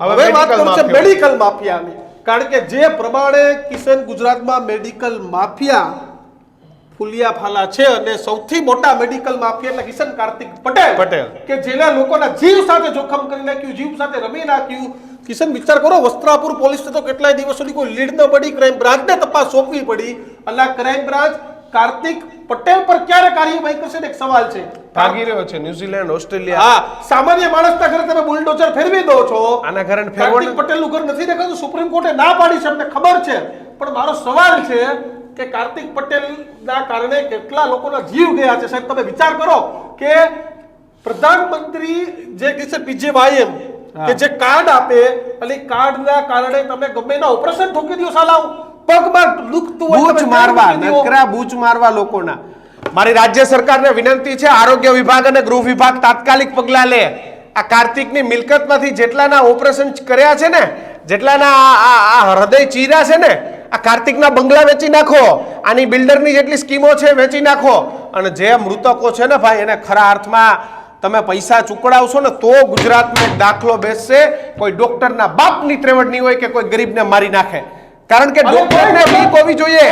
હવે વાત કરું છે મેડિકલ માફિયાની. કારણ કે જે પ્રમાણે કિશન ગુજરાતમાં મેડિકલ માફિયા ફુલિયા ફાલા છે અને સૌથી મોટા મેડિકલ માફિયા એટલે કિશન કાર્તિક પટેલ પટેલ. કે જેના લોકોના જીવ સાથે જોખમ કરી નાખ્યું જીવ સાથે રમી નાખ્યું. કિશન વિચાર કરો વસ્ત્રાપુર પોલીસને તો કેટલાય દિવસોની કોઈ લીડ ન પડી ક્રાઇમ બ્રાન્ચને તપાસ સોંપવી પડી. અને આ ક્રાઇમ બ્રાન્ચ કાર્તિક પટેલ પર ક્યારે કાર્યવાહી કરશે એક સવાલ છે. ભાગી રહ્યો છે ન્યુઝીલેન્ડ ઓસ્ટ્રેલિયા. હા સામાન્ય માણસના ઘરે તમે બુલડોઝર ફેરવી દો છો. આના ઘરે કાર્તિક ને. પટેલનું ઘર નથી દેખાતું સુપ્રીમ કોર્ટે ના પાડી છે અમને ખબર છે. પણ મારો સવાલ છે કે કાર્તિક પટેલના કારણે કેટલા લોકોના જીવ ગયા છે? સાહેબ તમે વિચાર કરો કે પ્રધાનમંત્રી જે કહે છે પીજેવાયએમ કે જે કાર્ડ આપે અને એ કાર્ડના કારણે તમે ગમે એના ઓપરેશન ઠોકી દો સાલાવ. પગમાં દુખતું બૂચ મારવા નકરા બૂચ મારવા લોકોના. મારી રાજ્ય સરકારને વિનંતી છે આરોગ્ય વિભાગ અને ગૃહ વિભાગ તાત્કાલિક પગલા લે. આ કાર્તિકની મિલકતમાંથી જેટલાના ઓપરેશન કર્યા છે ને જેટલાના આ- હૃદય ચીરા છે ને આ કાર્તિકના બંગલા વેચી નાખો. આની બિલ્ડરની જેટલી સ્કીમો છે વેચી નાખો. અને જે મૃતકો છે ને ભાઈ એને ખરા અર્થમાં તમે પૈસા ચૂકડાવશો ને તો ગુજરાતમાં એક દાખલો બેસશે. કોઈ ડોક્ટરના બાપની ત્રેવડ નહીં હોય કે કોઈ ગરીબને મારી નાખે. કારણ કે ડોક્ટરને બીક હોવી જોઈએ.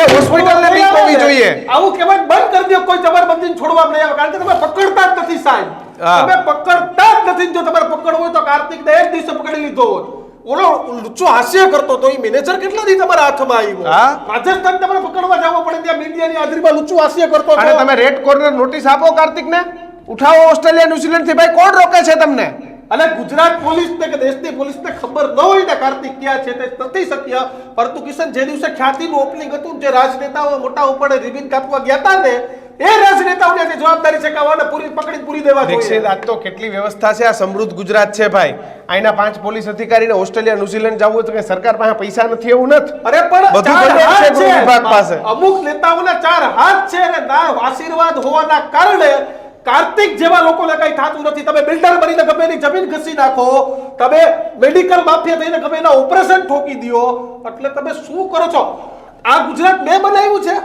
એ હોસ્પિટલને બીક હોવી જોઈએ. આવું કહેવાય બંધ કરી દો કોઈ જબરબંધીને છોડવા નહીં આવે. કારણ કે તમે પકડતા જ નથી સાહેબ. તમે પકડતા જ નથી. જો તમારે પકડવું હોય તો કાર્તિક એક દિવસે પકડી લીધો હોત. ઓલો લુચ્ચો હાસ્ય કરતો તો એ મેનેજર કેટલા દી તમારા હાથમાં આવ્યો? હા. રાજસ્થાન તમારે પકડવા જવો પડે ત્યાં મીડિયાની હાજરીમાં લુચ્ચો હાસ્ય કરતો અને તમે રેડ કોર્નર નોટિસ આપો કાર્તિકને? ઉઠાવો ઓસ્ટ્રેલિયા ન્યુઝીલેન્ડથી. ભાઈ કોણ રોકે છે તમને? અને ગુજરાત પોલીસને કે દેશની પોલીસને ખબર ન હોય ને કાર્તિક ક્યાં છે તે નથી શક્ય. પરંતુ કિશન જે દિવસે ખ્યાતિનું ઓપનિંગ હતું જે રાજનેતાઓ મોટા ઉપર રિબિન કાપવા ગયા હતા ને એ રાજનેતાઓને આજે જવાબદારી આવાને પૂરી પકડી પૂરી દેવા જોઈએ. આજ તો કેટલી વ્યવસ્થા છે? આ સમૃદ્ધ ગુજરાત છે ભાઈ. આઈના પાંચ પોલીસ અધિકારીને ઓસ્ટ્રેલિયા ન્યુઝીલેન્ડ જવું હોય તો કે સરકાર પાસે પૈસા નથી એવું નથી? અરે પણ બધું છે વિભાગ પાસે. અમુક નેતાઓના ચાર હાથ છે અને ના આશીર્વાદ હોવાના કારણે કાર્તિક જેવા લોકોને કઈ થતું નથી. તમે બિલ્ડર બનીને ગમે એની જમીન ઘસી નાખો તમે મેડિકલ માફિયા થઈને ગમે એના ઓપરેશન ઠોકી દો એટલે તમે શું કરો છો? આ ગુજરાત મેં બનાવ્યું છે.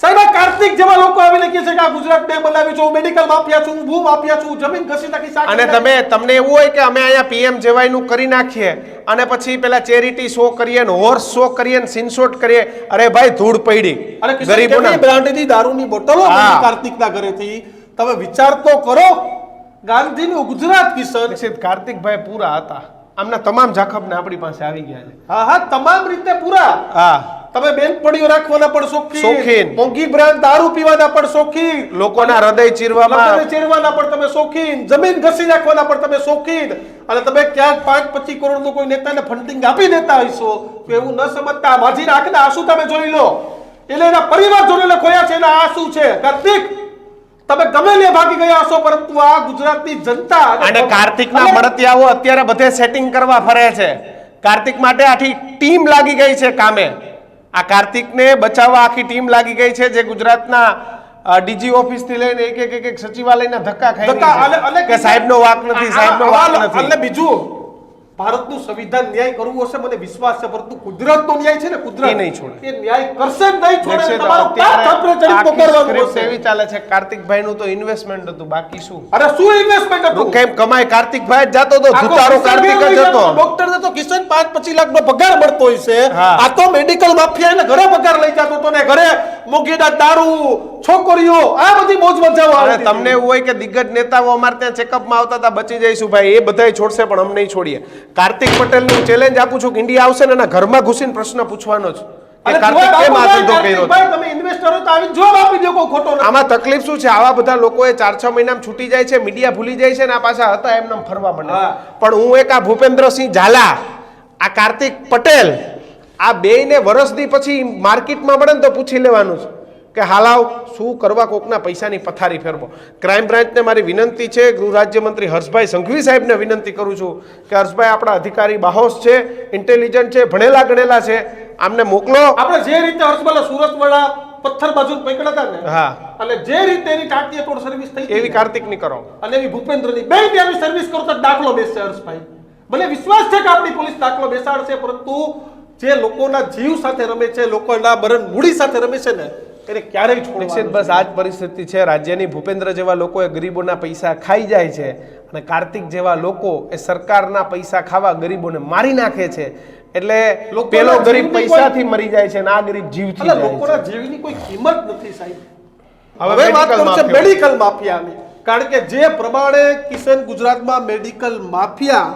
સાહેબ કાર્તિક જેવા લોકો આવીને કહે છે કે આ ગુજરાત મેં બનાવ્યું છે હું મેડિકલ માફિયા છું હું ભૂ માફિયા છું જમીન ઘસી નાખી અને તમે તમને એવું હોય કે અમે અહીંયા પીએમ જેવાયનું કરી નાખીએ અને પછી પેલા ચેરિટી શો કરીએ ને હોર્સ શો કરીએ ને સિનશોટ કરીએ અરે ભાઈ ધૂળ પડી. અને ગરીબોની બ્રાન્ડની દારૂની બોટલો. કાર્તિકના ઘરેથી? તમે વિચાર તો કરો. ગાંધીનું ગુજરાત કિશન. છે કાર્તિકભાઈ પૂરા હતા. આમના તમામ જાખબને આપણી પાસે આવી ગયા છે. હા હા તમામ રીતે પૂરા. હા. તમે બેનપણીઓ રાખવાના પણ શોખીન. શોખીન. મોંઘી બ્રાન્ડ દારૂ પીવાના પણ શોખીન. લોકોના હૃદય ચીરવામાં ચેરવાના પણ તમે શોખીન. જમીન ઘસી નાખવાના પણ તમે શોખીન. અને તમે ક્યાંક પાંચ પચીસ કરોડનું કોઈ નેતાને ફંડિંગ આપી દેતા હશો તો એવું ન સમજતા. માજીના આંખના આંસુ તમે જોઈ લો. એટલે એના પરિવાર જોડે ખોયા છે એના આંસુ છે. કાર્તિક! તમે ગમે લે ભાગી ગયા હશો પરંતુ આ ગુજરાતની જનતા અને કાર્તિકના મળતિયાઓ અત્યારે બધે સેટિંગ કરવા ફરે છે. કાર્તિક માટે આખી ટીમ લાગી ગઈ છે કામે. આ કાર્તિકને બચાવવા આખી ટીમ લાગી ગઈ છે જે ગુજરાતના ડીજી ઓફિસથી લઈને એક એક એક એક સચિવાલયના ધક્કા ખાઈ ધક્કા, કે સાહેબનો વાક નથી સાહેબનો વાક નથી. અને બીજું ભારતનું સંવિધાન ન્યાય કરવું હશે મને વિશ્વાસ છે પરંતુ કુદરતનો ન્યાય છે ને કુદરત નહીં છોડે. એ ન્યાય કરશે નહીં છોડે તમારો આખી પકડવાનું હશે. એવી ચાલે છે કાર્તિકભાઈ નું તો ઇન્વેસ્ટમેન્ટ હતું બાકી શું અરે શું ઇન્વેસ્ટમેન્ટ હતું કેમ કમાય કાર્તિકભાઈ જ જાતો તો ધુતારો કાર્તિક જ હતો જતો? ડોક્ટરને તો કિશન પાંચ પચીસ લાખ નો પગાર મળતો હોય છે આ તો મેડિકલ માફિયા ને ઘરે પગાર લઈ જતો તો ને ઘરે મોંઘીના દારૂ છોકરીઓ આ બધી મોજ મજાઓ આવે તમને એવું હોય કે દિગ્ગજ નેતાઓ અમારે ત્યાં ચેકઅપમાં આવતા હતા બચી જઈશું ભાઈ એ બધાય છોડશે પણ અમને છોડીએ. કાર્તિક પટેલનું ચેલેન્જ આપું છું કે ઇન્ડિયા આવશે ને એના ઘરમાં ઘૂસીને પ્રશ્ન પૂછવાનો છે? આમાં તકલીફ શું છે? આવા બધા લોકો ચાર છ મહિનામાં છૂટી જાય છે મીડિયા ભૂલી જાય છે ને આ પાછા હતા એમને ફરવા માંડે. પણ હું એક આ ભૂપેન્દ્રસિંહ ઝાલા આ કાર્તિક પટેલ આ બેયને વરસદી પછી માર્કેટમાં મળે ને તો પૂછી લેવાનું છે કે હાલાવ શું કરવા કોકના પૈસાની પથારી ફેરવો. ક્રાઇમ બ્રાન્ચને મારી વિનંતી છે ગૃહ રાજ્યમંત્રી હર્ષભાઈ સંઘવી સાહેબને વિનંતી કરું છું કે હર્ષભાઈ આપણા અધિકારી બાહોશ છે ઇન્ટેલિજન્ટ છે ભણેલા ગણેલા છે આમને મોકલો. આપણે જે રીતે હર્ષભાઈ સુરત વાળા પથ્થર બાજુ પકડ્યા હતા ને હા. અને જે રીતે એની કાર્તિક તોડ સર્વિસ થઈ એવી કાર્તિકની કરો. અને એવી ભૂપેન્દ્રની બે ત્યાંની સર્વિસ કરો તો દાખલો બેસશે હર્ષભાઈ. મને વિશ્વાસ છે કે આપણી પોલીસ દાખલો બેસાડશે પરંતુ જે લોકોના જીવ સાથે રમે છે લોકોના મરણ મૂડી સાથે રમે છે ને એને ક્યારેય નિશ્ચિત બસ આ જ પરિસ્થિતિ છે. રાજ્યની ભૂપેન્દ્ર જેવા લોકો એ ગરીબોના પૈસા ખાઈ જાય છે અને કાર્તિક જેવા લોકો એ સરકારના પૈસા ખાવા ગરીબોને મારી નાખે છે. એટલે પેલો ગરીબ પૈસાથી મરી જાય છે અને આ ગરીબ જીવથી એટલે જાય છે. લોકોના જીવની કોઈ કિંમત નથી સાહેબ. હવે વાત કરું છે. મેડિકલ માફિયાની. કારણ કે જે પ્રમાણે કિશન ગુજરાતમાં મેડિકલ માફિયા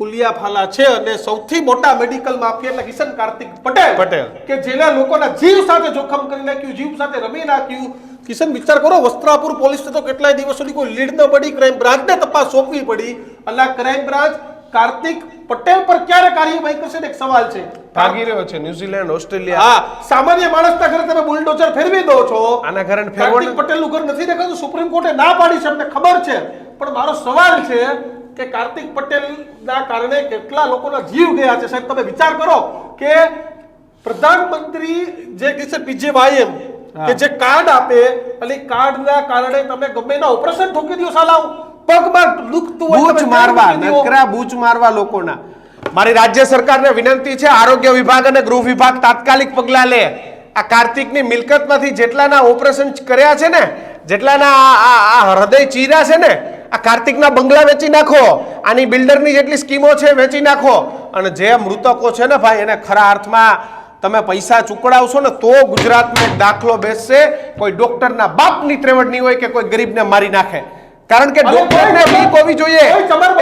ફુલિયા ફાલા છે અને સૌથી મોટા મેડિકલ માફિયા એટલે કિશન કાર્તિક પટેલ પટેલ. કે જેના લોકોના જીવ સાથે જોખમ કરી નાખ્યું જીવ સાથે રમી નાખ્યું. કિશન વિચાર કરો વસ્ત્રાપુર પોલીસને તો કેટલાય દિવસોની કોઈ લીડ ન પડી ક્રાઇમ બ્રાન્ચને તપાસ સોંપવી પડી. અને આ ક્રાઇમ બ્રાન્ચ કાર્તિક પટેલ પર ક્યારે કાર્યવાહી કરશે એક સવાલ છે. ભાગી રહ્યો છે ન્યુઝીલેન્ડ ઓસ્ટ્રેલિયા. હા સામાન્ય માણસના ઘરે તમે બુલડોઝર ફેરવી દો છો. આના કારણે. કાર્તિક પટેલનું ઘર નથી દેખાતું સુપ્રીમ કોર્ટે ના પાડી છે અમને ખબર છે. પણ મારો સવાલ છે કે કાર્તિક પટેલના કારણે કેટલા લોકોના જીવ ગયા છે? સાહેબ તમે વિચાર કરો કે પ્રધાનમંત્રી જે છે પીજેવાયએમ કે જે કાર્ડ આપે અને કાર્ડના કારણે તમે ગમે ના ઓપરેશન ઠોકી દો સાલાવ પગમાં દુખતું હોય બૂચ મારવા નકરા બૂચ મારવા લોકોના. મારી રાજ્ય સરકારને વિનંતી છે આરોગ્ય વિભાગ અને ગૃહ વિભાગ તાત્કાલિક પગલાં લે. આ કાર્તિકની મિલકતમાંથી જેટલાના ઓપરેશન કર્યા છે ને જેટલાના આ- હૃદય ચીર્યા છે ને આ કાર્તિકના બંગલા વેચી નાખો. આની બિલ્ડરની જેટલી સ્કીમો છે વેચી નાખો. અને જે મૃતકો છે ને ભાઈ એને ખરા અર્થમાં તમે પૈસા ચૂકડાવશો ને તો ગુજરાતમાં દાખલો બેસશે. કોઈ ડોક્ટરના બાપની ત્રેવડ નહીં હોય કે કોઈ ગરીબને મારી નાખે. કારણ કે ડોક્ટરને બીક હોવી જોઈએ.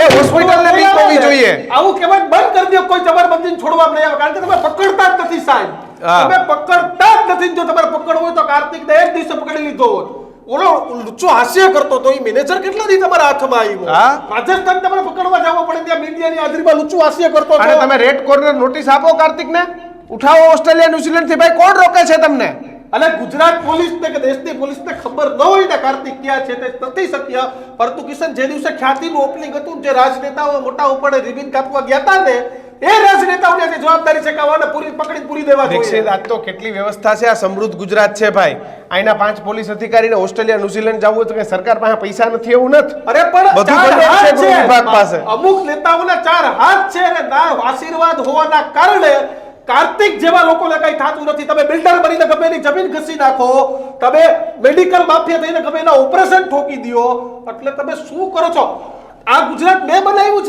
એ હોસ્પિટલને બીક હોવી જોઈએ. આવું કહેવાય બંધ કરી દો કોઈ જબરદસ્તી છોડવા નહીં આવે. કારણ કે તમે પકડતા જ નથી સાહેબ. તમે પકડતા જ નથી. જો તમારે પકડવું હોય તો કાર્તિક ને એક દિવસે પકડી લીધો હોત. ઓલો લુચ્ચો હાસ્ય કરતો તો એ મેનેજર કેટલા દી તમારા હાથમાં આવ્યો? હા. રાજસ્થાન તમારે પકડવા જવો પડે ત્યાં મીડિયાની હાજરીમાં લુચ્ચું હાસ્ય કરતો અને તમે રેડ કોર્નર નોટિસ આપો કાર્તિકને? ઉઠાવો ઓસ્ટ્રેલિયા ન્યુઝીલેન્ડથી ભાઈ કોણ રોકે છે તમને? અને ગુજરાત પોલીસને કે દેશની પોલીસને ખબર ન હોય ને કાર્તિક ક્યાં છે તે નથી શક્ય. પરંતુ કિશન જે દિવસે ખ્યાતિનું ઓપનિંગ હતું જે રાજનેતાઓ મોટા ઉપર રિબિન કાપવા ગયા હતા ને એ રાજનેતાઓની આજે જવાબદારી છે કે આવાને પૂરી પકડી પૂરી દેવા દીક્ષિત જોઈએ આજ તો કેટલી વ્યવસ્થા છે? આ સમૃદ્ધ ગુજરાત છે ભાઈ. અહીંના પાંચ પોલીસ અધિકારીને ઓસ્ટ્રેલિયા ન્યુઝીલેન્ડ જવું તો કે સરકાર પાસે પૈસા નથી એવું નથી. અરે પણ બધું છે. ગૃહ વિભાગ પાસે. અમુક નેતાઓના ચાર હાથ છે અને ના આશીર્વાદ હોવાના કારણે કાર્તિક જેવા લોકોને કઈ થતું નથી. તમે બિલ્ડર બનીને ગમે એની જમીન ઘસી નાખો તમે મેડિકલ માફિયા થઈને ગમે એના ઓપરેશન ઠોકી દો એટલે તમે શું કરો છો? આ ગુજરાત મેં બનાવ્યું છે.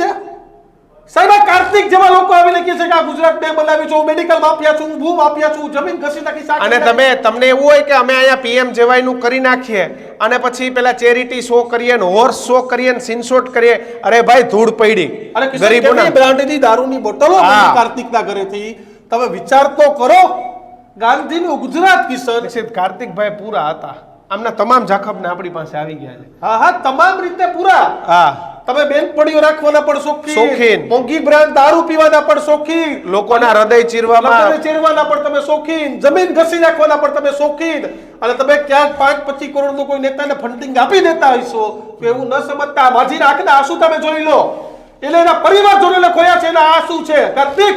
કાર્તિક જેવા લોકો આવીને કહે છે કે આ ગુજરાત મેં બનાવ્યું છું મેડિકલ માફિયા છું ભૂ માફિયા છું જમીન ઘસી નાખી શાક અને તમે તમને એવું હોય કે અમે અહીંયા પીએમ જેવાયનું કરી નાખીએ અને પછી પેલા ચેરિટી શો કરીએ ને હોર્સ શો કરીએ ને સિનશોટ કરીએ અરે ભાઈ ધૂળ પડી. અને ગરીબોના. બ્રાન્ડની દારૂની બોટલો કાર્તિકના ઘરેથી? તમે વિચાર તો કરો. ગાંધીનું ગુજરાત કિશન. કાર્તિકભાઈ પૂરા હતા. આમના તમામ જાખબને આપણી પાસે આવી ગયા છે. હા હા તમામ રીતે પૂરા. હા. તમે બેનપણીઓ રાખવાના પણ શોખીન. શોખીન. મોંઘી બ્રાન્ડ દારૂ પીવાના પણ શોખીન. લોકોના હૃદય ચીરવામાં ચીરવાના પણ તમે શોખીન. જમીન ઘસી નાખવાના પણ તમે શોખીન. અને તમે ક્યાંક પાંચ પચીસ કરોડનું કોઈ નેતાને ફંડિંગ આપી દેતા હશો તો એવું ન સમજતા માજી આંખના આંસુ તમે જોઈ લો. એટલે એના પરિવારજનોને ખોયા છે એના આંસુ છે. કાર્તિક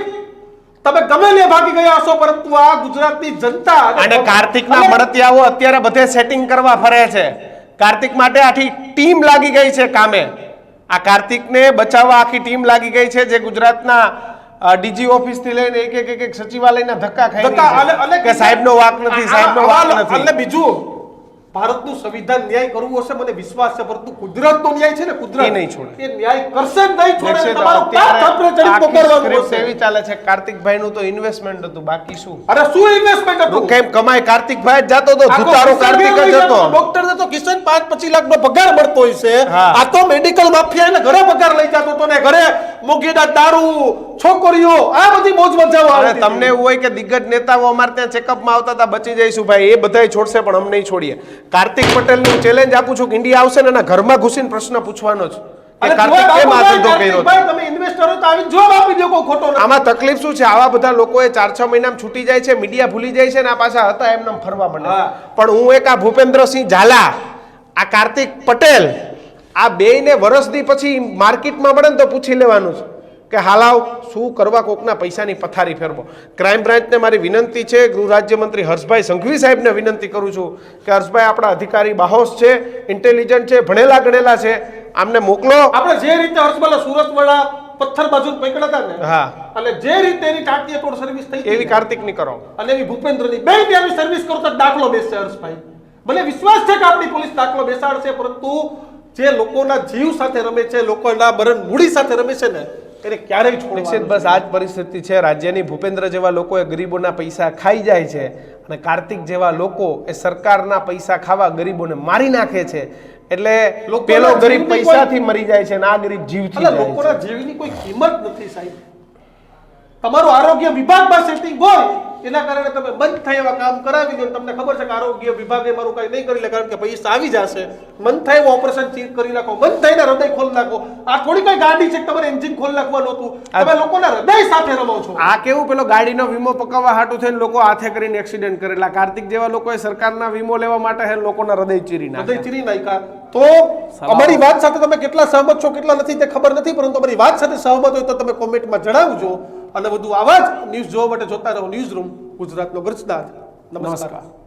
તમે ગમે લે ભાગી ગયા હશો પરંતુ આ ગુજરાતની જનતા અને કાર્તિકના મળતિયાઓ અત્યારે બધે સેટિંગ કરવા ફરે છે. કાર્તિક માટે આખી ટીમ લાગી ગઈ છે કામે. આ કાર્તિકને બચાવવા આખી ટીમ લાગી ગઈ છે જે ગુજરાતના ડીજી ઓફિસથી લઈને એક એક એક સચિવાલયના ધક્કા ખાઈ કે સાહેબનો વાક નથી સાહેબનો વાક નથી. એટલે બીજું ભારતનું સંવિધાન ન્યાય કરવું હશે મને વિશ્વાસ છે પરંતુ કુદરતનો ન્યાય છે ને કુદરત? એ નહીં છોડે. એ ન્યાય કરશે નહીં છોડે તમારો હશે. એવી ચાલે છે કાર્તિકભાઈનું તો ઇન્વેસ્ટમેન્ટ હતું બાકી શું? અરે શું ઇન્વેસ્ટમેન્ટ હતું? કેમ કમાય? કાર્તિકભાઈ જાતો તો કિશન કાર્તિક જ હતો ડોક્ટર તો કિશન પાંચ પચીસ લાખ નો પગાર મળતો હોય છે. આ તો મેડિકલ માફિયા એને ઘરે પગાર લઈ જતો તો ને ઘરે મોગીડા દારૂ છોકરીઓ આ બધી મોજ મજાઓ આવે તમને એવું હોય કે દિગ્ગજ નેતાઓ અમારે ત્યાં ચેકઅપમાં આવતા હતા બચી જઈશું ભાઈ એ બધાય છોડશે પણ અમને છોડીએ. કાર્તિક પટેલનું ચેલેન્જ આપું છું કે ઇન્ડિયા આવશે ને એના ઘરમાં ઘૂસીને પ્રશ્ન પૂછવાનો જ. આમાં તકલીફ શું છે? આવા બધા લોકોએ ચાર છ મહિનામાં છૂટી જાય છે મીડિયા ભૂલી જાય છે ને આ પાછા હતા એમને ફરવા માંડે. પણ હું એક આ ભૂપેન્દ્રસિંહ ઝાલા આ કાર્તિક પટેલ આ બેયને વર્ષથી પછી માર્કેટમાં મળે ને તો પૂછી લેવાનું છે. કે હાલાવ શું કરવા કોકના પૈસાની પથારી ફેરવો? ક્રાઇમ બ્રાન્ચને મારી વિનંતી છે ગૃહ રાજ્યમંત્રી હર્ષભાઈ સંઘવી સાહેબને વિનંતી કરું છું કે હર્ષભાઈ આપણા અધિકારી બાહોશ છે ઇન્ટેલિજન્ટ છે ભણેલા ગણેલા છે આમને મોકલો. આપણે જે રીતે હર્ષભાઈ સુરત વાળા પથ્થર બાજુ પકડતા ને હા. અને જે રીતે એની કાર્તિક તોડ સર્વિસ થઈ એવી કાર્તિક કાર્તિકની કરો અને એવી ભૂપેન્દ્રની બે ત્યાંની સર્વિસ કરો તો દાખલો બેસશે હર્ષભાઈ. ભલે વિશ્વાસ છે કે આપણી પોલીસ દાખલો બેસાડશે પરંતુ જે લોકોના જીવ સાથે રમે છે લોકોના મરણ મૂડી સાથે રમે છે ને એને ક્યારેય છોડવાનું બસ આ જ પરિસ્થિતિ છે. રાજ્યની ભૂપેન્દ્ર જેવા લોકો એ ગરીબોના પૈસા ખાઈ જાય છે અને કાર્તિક જેવા લોકો એ સરકારના પૈસા ખાવા ગરીબોને મારી નાખે છે. એટલે પેલો ગરીબ પૈસાથી મરી જાય છે અને આ ગરીબ જીવથી એટલે લોકોના જીવની કોઈ કિંમત નથી સાહેબ. તમારું આરોગ્ય વિભાગ સેટિંગ હોય. એના કારણે તમે બંધ થાય એવા કામ કરાવી દો તમને ખબર છે કે આરોગ્ય વિભાગે મારું કઈ નહીં કરી લે કારણ કે પૈસા આવી જશે. મન થાય એવું ઓપરેશન કરી નાખો. મન થાય ને હૃદય ખોલી નાખો. આ થોડી કઈ ગાડી છે તમારે એન્જિન ખોલી નાખવાનું હતું. તમે લોકોના હૃદય સાથે રમો છો. આ કેવું પેલો ગાડીનો વીમો પકાવવા હાટું થઈને લોકો હાથે કરીને એક્સિડન્ટ કરેલા કાર્તિક જેવા લોકોએ સરકારના વીમો લેવા માટે હે લોકોના હૃદય ચીરી હૃદય નાખ્યા ચીરી નાખ્યા. તો અમારી વાત સાથે તમે કેટલા સહમત છો કેટલા નથી તે ખબર નથી પરંતુ અમારી વાત સાથે સહમત હોય તો તમે કોમેન્ટમાં જણાવજો. અને વધુ આવા જ ન્યૂઝ જોવા માટે જોતા રહો. ન્યૂઝ રૂમ ગુજરાતનો નમસ્કાર. નમસ્કાર.